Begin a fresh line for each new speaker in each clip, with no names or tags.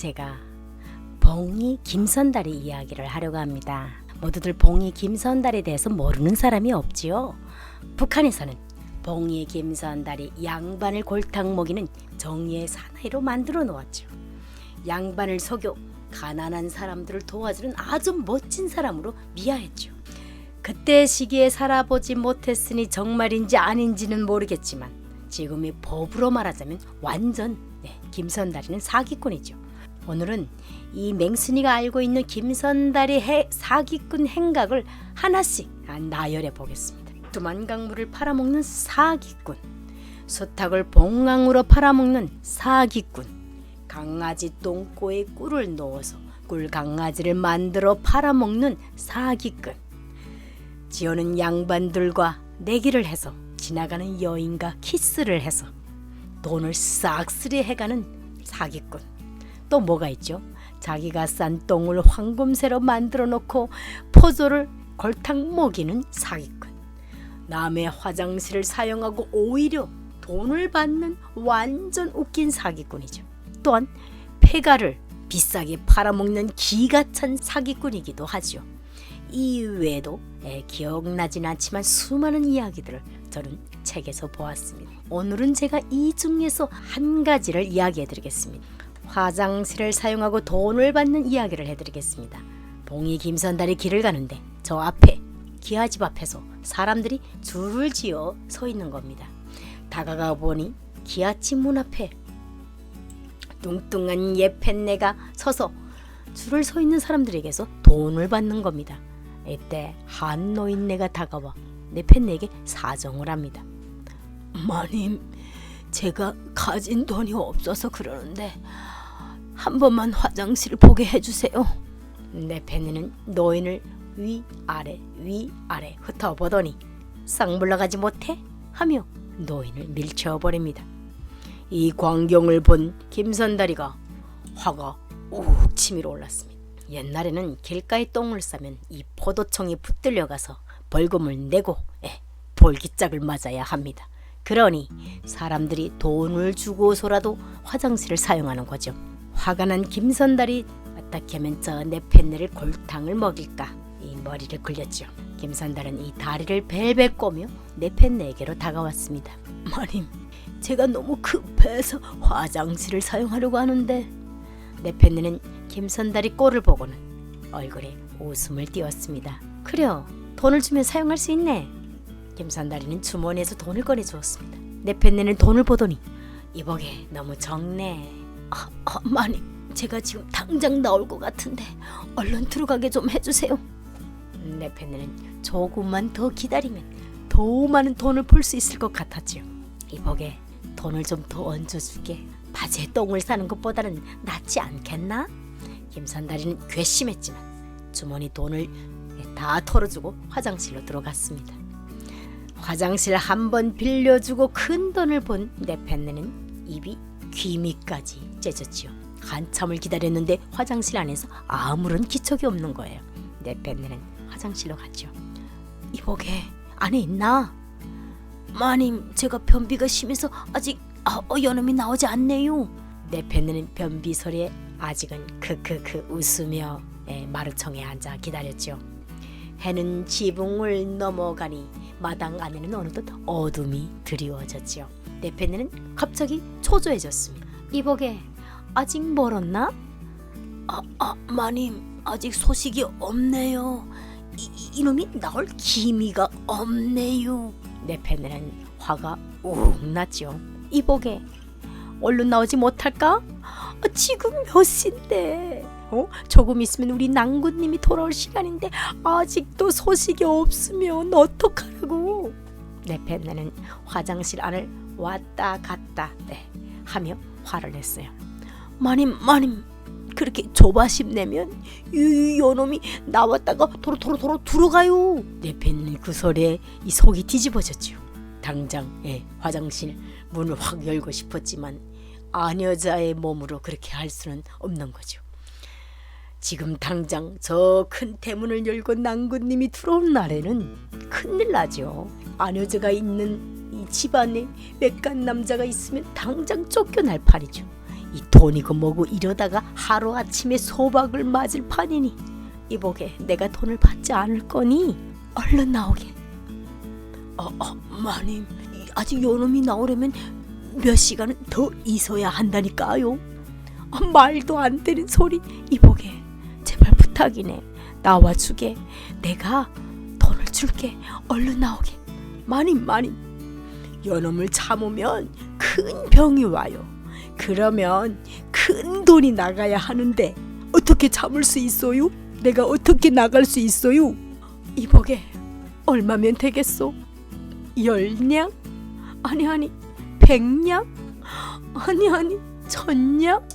제가 봉이 김선달의 이야기를 하려고 합니다. 모두들 봉이 김선달에 대해서 모르는 사람이 없지요. 북한에서는 봉이 김선달이 양반을 골탕 먹이는 정의의 사나이로 만들어 놓았죠. 양반을 속여 가난한 사람들을 도와주는 아주 멋진 사람으로 미화했죠. 그때 시기에 살아보지 못했으니 정말인지 아닌지는 모르겠지만 지금의 법으로 말하자면 완전 네, 김선달이는 사기꾼이죠. 오늘은 이 맹순이가 알고 있는 김선달의 해, 사기꾼 행각을 하나씩 나열해 보겠습니다. 두만강물을 팔아먹는 사기꾼, 수탉을 봉강으로 팔아먹는 사기꾼, 강아지 똥꼬에 꿀을 넣어서 꿀 강아지를 만들어 팔아먹는 사기꾼, 지어는 양반들과 내기를 해서 지나가는 여인과 키스를 해서 돈을 싹쓸이 해가는 사기꾼. 또 뭐가 있죠? 자기가 싼 똥을 황금새로 만들어 놓고 포도를 골탕 먹이는 사기꾼. 남의 화장실을 사용하고 오히려 돈을 받는 완전 웃긴 사기꾼이죠. 또한 폐가를 비싸게 팔아먹는 기가 찬 사기꾼이기도 하죠. 이 외에도 에, 기억나진 않지만 수많은 이야기들을 저는 책에서 보았습니다. 오늘은 제가 이 중에서 한 가지를 이야기해 드리겠습니다. 화장실을 사용하고 돈을 받는 이야기를 해드리겠습니다. 봉이 김선달이 길을 가는데 저 앞에 기아집 앞에서 사람들이 줄을 지어 서 있는 겁니다. 다가가 보니 기아집 문 앞에 뚱뚱한 예팬네가 서서 줄을 서 있는 사람들에게서 돈을 받는 겁니다. 이때 한 노인네가 다가와 내 팬네에게 사정을 합니다. 마님, 제가 가진 돈이 없어서 그러는데 한 번만 화장실을 보게 해주세요. 내 팬네는 노인을 위 아래 위 아래 흩어보더니 싹 물러가지 못해 하며 노인을 밀쳐버립니다. 이 광경을 본 김선다리가 화가 욱 치밀어 올랐습니다. 옛날에는 길가에 똥을 싸면 이 포도청이 붙들려 가서 벌금을 내고 에, 볼기짝을 맞아야 합니다. 그러니 사람들이 돈을 주고서라도 화장실을 사용하는 거죠. 화가 난 김선달이 어떻게 하면 저 내 팬네를 골탕을 먹일까 이 머리를 굴렸죠. 김선달은 이 다리를 벨벨 꼬며 내 팬네에게로 다가왔습니다. 마님, 제가 너무 급해서 화장실을 사용하려고 하는데 내 팬네는 김선달이 꼴을 보고는 얼굴에 웃음을 띄웠습니다. 그래요. 돈을 주면 사용할 수 있네. 김선달이는 주머니에서 돈을 꺼내 주었습니다. 내 팬네는 돈을 보더니 이복에 너무 적네. 아, 아, 마님, 제가 지금 당장 나올 것 같은데 얼른 들어가게 좀 해주세요. 내 팬네는 조금만 더 기다리면 더 많은 돈을 벌수 있을 것 같았지요. 이복에 돈을 좀 더 얹어줄게. 바지에 똥을 사는 것보다는 낫지 않겠나? 김선달이는 괘씸했지만 주머니 돈을 다 털어주고 화장실로 들어갔습니다. 화장실 한 번 빌려주고 큰 돈을 본 내 팬네는 입이 귀미까지 째졌지요. 한참을 기다렸는데 화장실 안에서 아무런 기척이 없는 거예요. 내팬네는 화장실로 갔죠. 이복에 안에 있나? 마님, 제가 변비가 심해서 아직 아, 어, 연음이 나오지 않네요. 내팬네는 변비 소리에 아직은 크크크 웃으며 예, 마루청에 앉아 기다렸죠. 해는 지붕을 넘어가니 마당 안에는 어느덧 어둠이 드리워졌지요. 내팬네는 갑자기 초조해졌습니다. 이복에 아직 멀었나? 아, 아 마님 아직 소식이 없네요. 이, 이- 이놈이 나올 기미가 없네요. 내팬네는 화가 욱 났죠. 이복에 얼른 나오지 못할까? 아, 지금 몇 시인데? 어? 조금 있으면 우리 낭군님이 돌아올 시간인데 아직도 소식이 없으면 어떡하라고? 내 팬네는 화장실 안을 왔다 갔다 네, 하며 화를 냈어요. 마님, 마님, 그렇게 조바심 내면 이 요놈이 나왔다가 도로 도로 도로 들어가요. 내 팬은 그 소리에 이 속이 뒤집어졌죠. 당장 예, 화장실 문을 확 열고 싶었지만 아녀자의 몸으로 그렇게 할 수는 없는 거죠. 지금 당장 저 큰 대문을 열고 낭군님이 들어온 날에는 큰일 나죠. 아녀자가 있는 이 집안에 외간 남자가 있으면 당장 쫓겨날 판이죠. 이 돈이고 뭐고 이러다가 하루 아침에 소박을 맞을 판이니 이보게 내가 돈을 받지 않을 거니? 얼른 나오게. 어, 어, 마님 이- 아직 요놈이 나오려면 몇 시간은 더 있어야 한다니까요. 아, 말도 안 되는 소리. 이보게 제발 부탁이네. 나와주게. 내가 돈을 줄게. 얼른 나오게. 마님 마님. 연놈을 참으면 큰 병이 와요 그러면 큰 돈이 나가야 하는데 어떻게 참을 수 있어요? 내가 어떻게 나갈 수 있어요? 이보게 얼마면 되겠소? 열냥? 아니 아니 백냥? 아니 아니 천냥?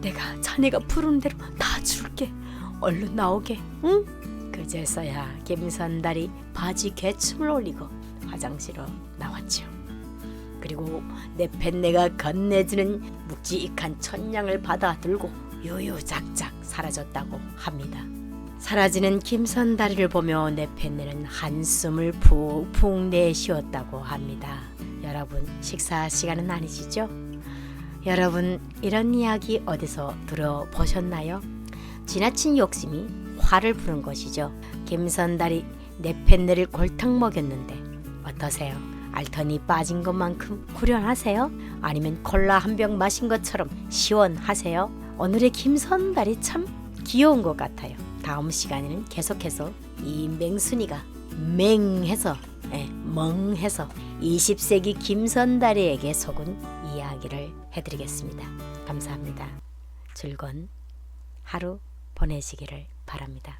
내가 자네가 부르는 대로 다 줄게. 얼른 나오게. 응? 그제서야 김선달이 바지 개춤을 올리고 화장실로 나왔지요. 그리고 내 팬네가 건네주는 묵직한 천냥을 받아 들고 유유작작 사라졌다고 합니다. 사라지는 김선 다리를 보며 내 팬네는 한숨을 푹푹 내쉬었다고 합니다. 여러분 식사 시간은 아니시죠? 여러분 이런 이야기 어디서 들어보셨나요? 지나친 욕심이 화를 부른 것이죠. 김선달이 내 팬네를 골탕 먹였는데 어떠세요? 알턴이 빠진 것만큼 후련하세요? 아니면 콜라 한 병 마신 것처럼 시원하세요? 오늘의 김선달이 참 귀여운 것 같아요. 다음 시간에는 계속해서 이 맹순이가 맹해서 예, 멍해서 20세기 김선달이에게 속은 이야기를 해드리겠습니다. 감사합니다. 즐거운 하루 보내시기를 바랍니다.